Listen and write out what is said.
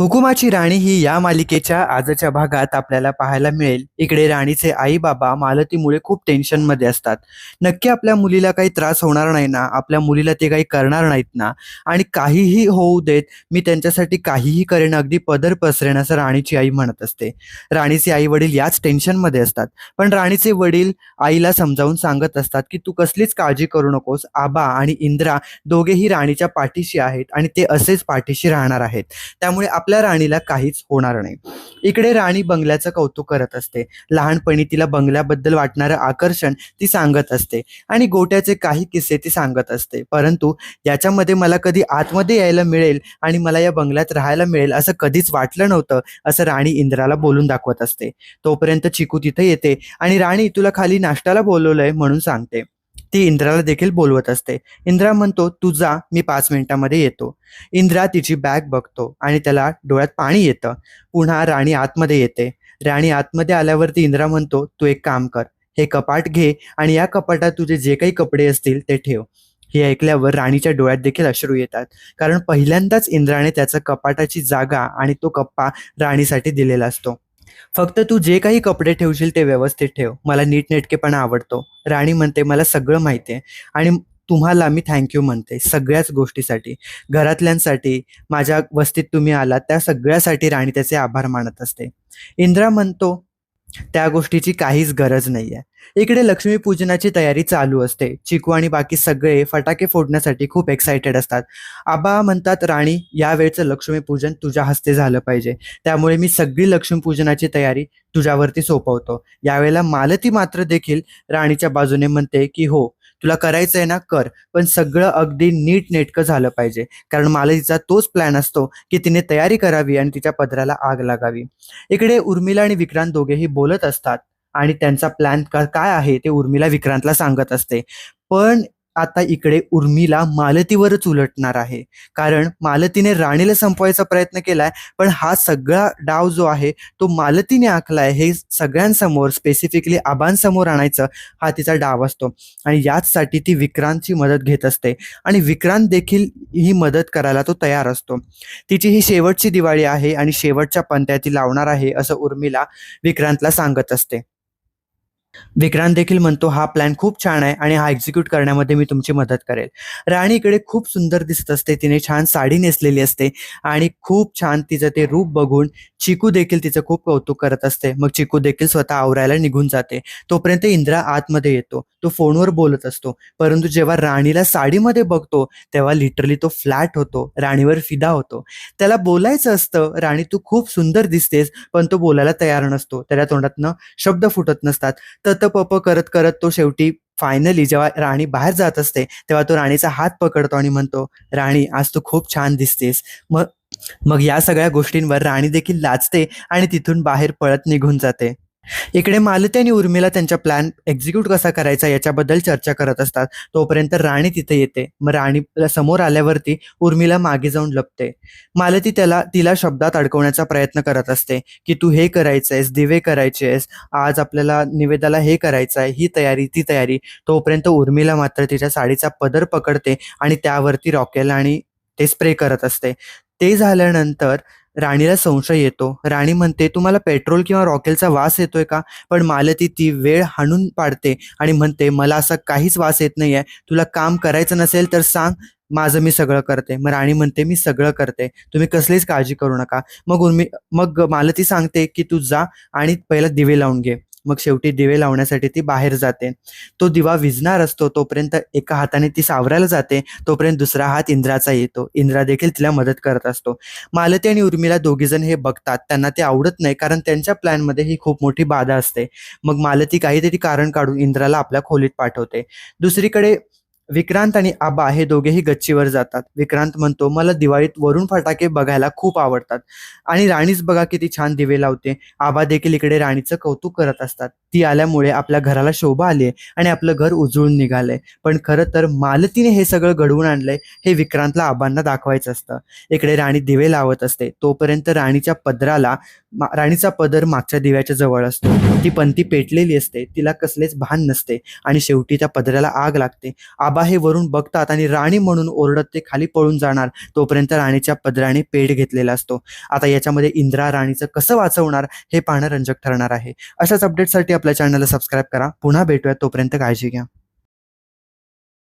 हुकुमाची राणी ही या मालिकेच्या आजच्या भागात आपल्याला पाहायला मिळेल. इकडे राणीचे आई बाबा मालतीमुळे खूप टेन्शनमध्ये असतात. नक्की आपल्या मुलीला काही त्रास होणार नाही ना? आपल्या मुलीला ते काही करणार नाहीत ना? आणि काहीही होऊ देत मी त्यांच्यासाठी काहीही करेन अगदी पदर पसरेन असं राणीची आई म्हणत असते. राणीचे आई वडील याच टेन्शनमध्ये असतात. पण राणीचे वडील आईला समजावून सांगत असतात की तू कसलीच काळजी करू नकोस. आबा आणि इंद्रा दोघेही राणीच्या पाठीशी आहेत आणि ते असेच पाठीशी राहणार आहेत. त्यामुळे आपल्या राणीला काहीच होणार नाही. इकडे राणी बंगल्याचं कौतुक करत असते. लहानपणी तिला बंगल्याबद्दल वाटणारं आकर्षण ती सांगत असते आणि गोट्याचे काही किस्से ती सांगत असते. परंतु याच्यामध्ये मला कधी आतमध्ये यायला मिळेल आणि मला या बंगल्यात राहायला मिळेल असं कधीच वाटलं नव्हतं असं राणी इंद्राला बोलून दाखवत असते. तोपर्यंत चिकू तिथे येते आणि राणी तुला खाली नाश्त्याला बोलवलंय म्हणून सांगते. ती इंद्राला देखील बोलवत असते. इंद्रा म्हणतो तू जा मी पाच मिनिटामध्ये येतो. इंद्रा तिची बॅग बघतो आणि त्याला डोळ्यात पाणी येतं. पुन्हा राणी आतमध्ये येते. राणी आतमध्ये आल्यावरती इंद्रा म्हणतो तू एक काम कर हे कपाट घे आणि या कपाटात तुझे जे काही कपडे असतील ते ठेव. हे ऐकल्यावर राणीच्या डोळ्यात देखील अश्रू येतात. कारण पहिल्यांदाच इंद्राने त्याचा कपाटाची जागा आणि तो कप्पा राणीसाठी दिलेला असतो. फक्त तू जे काही कपडे ठेवशील ते व्यवस्थित ठेव. मला नीटनेटकेपणा आवडतो. राणी म्हणते मला सगळं माहिती आहे आणि तुम्हाला मी थँक्यू म्हणते सगळ्याच गोष्टीसाठी. घरातल्यांसाठी माझ्या वस्तीत तुम्ही आलात त्या सगळ्यासाठी राणी त्याचे आभार मानत असते. इंद्रा म्हणतो त्या गोष्टीची काहीच गरज नाहीये. इकडे लक्ष्मीपूजनाची तयारी चालू असते. चिकू आणि बाकी सगळे फटाके फोडण्यासाठी खूप एक्सायटेड असतात. आबा म्हणतात राणी यावेळचं लक्ष्मीपूजन तुझ्या हस्ते झालं पाहिजे. त्यामुळे मी सगळी लक्ष्मीपूजनाची तयारी तुझ्यावरती सोपवतो. यावेळेला मालती मात्र देखील राणीच्या बाजूने म्हणते की हो तुला करायचं आहे ना कर. पण सगळं अगदी नीट नेटकं झालं पाहिजे. कारण मालतीचा तोच प्लॅन असतो की तिने तयारी करावी आणि तिच्या पदराला आग लागावी. इकडे उर्मिला आणि विक्रांत दोघेही बोलत असतात आणि त्यांचा प्लॅन काय आहे ते उर्मिला विक्रांतला सांगत असते. पण आता इकडे उर्मीला मालतीवरच उलटणार आहे. कारण मालतीने राणीला संपवायचा प्रयत्न केलाय पण हा सगळा डाव जो आहे तो मालतीने आखलाय. हे सगळ्यांसमोर स्पेसिफिकली आबांसमोर आणायचं हा तिचा डाव असतो. आणि याचसाठी ती विक्रांतची मदत घेत असते. आणि विक्रांत देखील ही मदत करायला तो तयार असतो. तिची ही शेवटची दिवाळी आहे आणि शेवटच्या पंत्या ती लावणार आहे असं उर्मिला विक्रांतला सांगत असते. विक्रांत देखील म्हणतो हा प्लॅन खूप छान आहे आणि हा एक्झिक्यूट करण्यामध्ये मी तुमची मदत करेल. राणी इकडे खूप सुंदर दिसत असते तिने छान साडी नेसलेली असते आणि खूप छान तिचं ते रूप बघून चिकू देखील तिचं खूप कौतुक करत असते. मग चिकू देखील स्वतः आवरायला निघून जाते. तोपर्यंत इंद्रा आतमध्ये येतो. तो फोनवर बोलत असतो. परंतु जेव्हा राणीला साडीमध्ये बघतो तेव्हा लिटरली तो फ्लॅट होतो राणीवर फिदा होतो. त्याला बोलायचं असतं राणी तू खूप सुंदर दिसतेस पण तो बोलायला तयार नसतो. त्याच्या तोंडातनं शब्द फुटत नसतात. ततपप करत करत तो शेवटी फायनली जेव्हा राणी बाहेर जात असते तेव्हा तो राणीचा हात पकडतो आणि म्हणतो राणी आज तू खूप छान दिसतेस. मग मग या सगळ्या गोष्टींवर राणी देखील लाजते आणि तिथून बाहेर पळत निघून जाते. इकडे मालती आणि उर्मिला त्यांचा प्लॅन एक्झिक्यूट कसा करायचा याच्याबद्दल चर्चा करत असतात. तोपर्यंत राणी तिथे येते. मग राणी समोर आल्यावरती उर्मिला मागे जाऊन लपते. मालती त्याला तिला शब्दात अडकवण्याचा प्रयत्न करत असते की तू हे करायचंयस दिवे करायचेस आज आपल्याला निवेदाला हे करायचं आहे ही तयारी ती तयारी. तोपर्यंत उर्मिला मात्र तिच्या साडीचा पदर पकडते आणि त्यावरती रॉकेल आणि ते स्प्रे करत असते. ते झाल्यानंतर राणीला संशय येतो. राणी म्हणते तुम्हाला पेट्रोल किंवा रॉकेलचा वास येतोय का? पण मालती ती वेळ हाणून पाडते आणि म्हणते मला असा काहीच वास येत नाही आहे तुला काम करायचं नसेल तर सांग माझं मी सगळं करते. मग राणी म्हणते मी सगळं करते. तुम्ही कसलीच काळजी करू नका. मग उर्मी मग मालती सांगते की तू जा आणि पहिला दिवे लावून घे. मग शेवटी दिवे लावण्यासाठी ती बाहेर जाते. तो दिवा विजणार असतो तोपर्यंत एका हाताने ती सावरायला जाते तोपर्यंत दुसरा हात इंद्राचा येतो. इंद्रा देखील तिला मदत करत असतो. मालती आणि उर्मिला दोघीजण हे बघतात. त्यांना ते आवडत नाही कारण त्यांच्या प्लॅनमध्ये ही खूप मोठी बाधा असते. मग मालती काहीतरी कारण काढून इंद्राला आपल्या खोलीत पाठवते. दुसरीकडे विक्रांत आणि आबा हे दोघेही गच्चीवर जातात. विक्रांत म्हणतो मला दिवाळीत वरून फटाके बघायला खूप आवडतात आणि राणीच बघा किती छान दिवे लावते. आबा देखील इकडे राणीचं कौतुक करत असतात. ती आल्यामुळे आपल्या घराला शोभा आली आणि आपलं घर उजळून निघालंय. पण खरं तर मालतीने हे सगळं घडवून आणलंय हे विक्रांतला आबांना दाखवायचं असतं. इकडे राणी दिवे लावत असते. तोपर्यंत राणीच्या पदराला राणीचा पदर मागच्या दिव्याच्या जवळ असतो. ती पंती पेटलेली असते. तिला कसलेच भान नसते आणि शेवटी त्या पदराला आग लागते. आबा बाबा हे वरून बघतात आणि राणी म्हणून ओरडत ते खाली पळून जाणार. तोपर्यंत राणीच्या पदराने पेट घेतलेला असतो. आता याच्यामध्ये इंदिरा राणीचं कसं वाचवणार हे पाहणं रंजक ठरणार आहे. अशाच अपडेटसाठी आपल्या चॅनलला सबस्क्राईब करा. पुन्हा भेटूया. तोपर्यंत काळजी घ्या.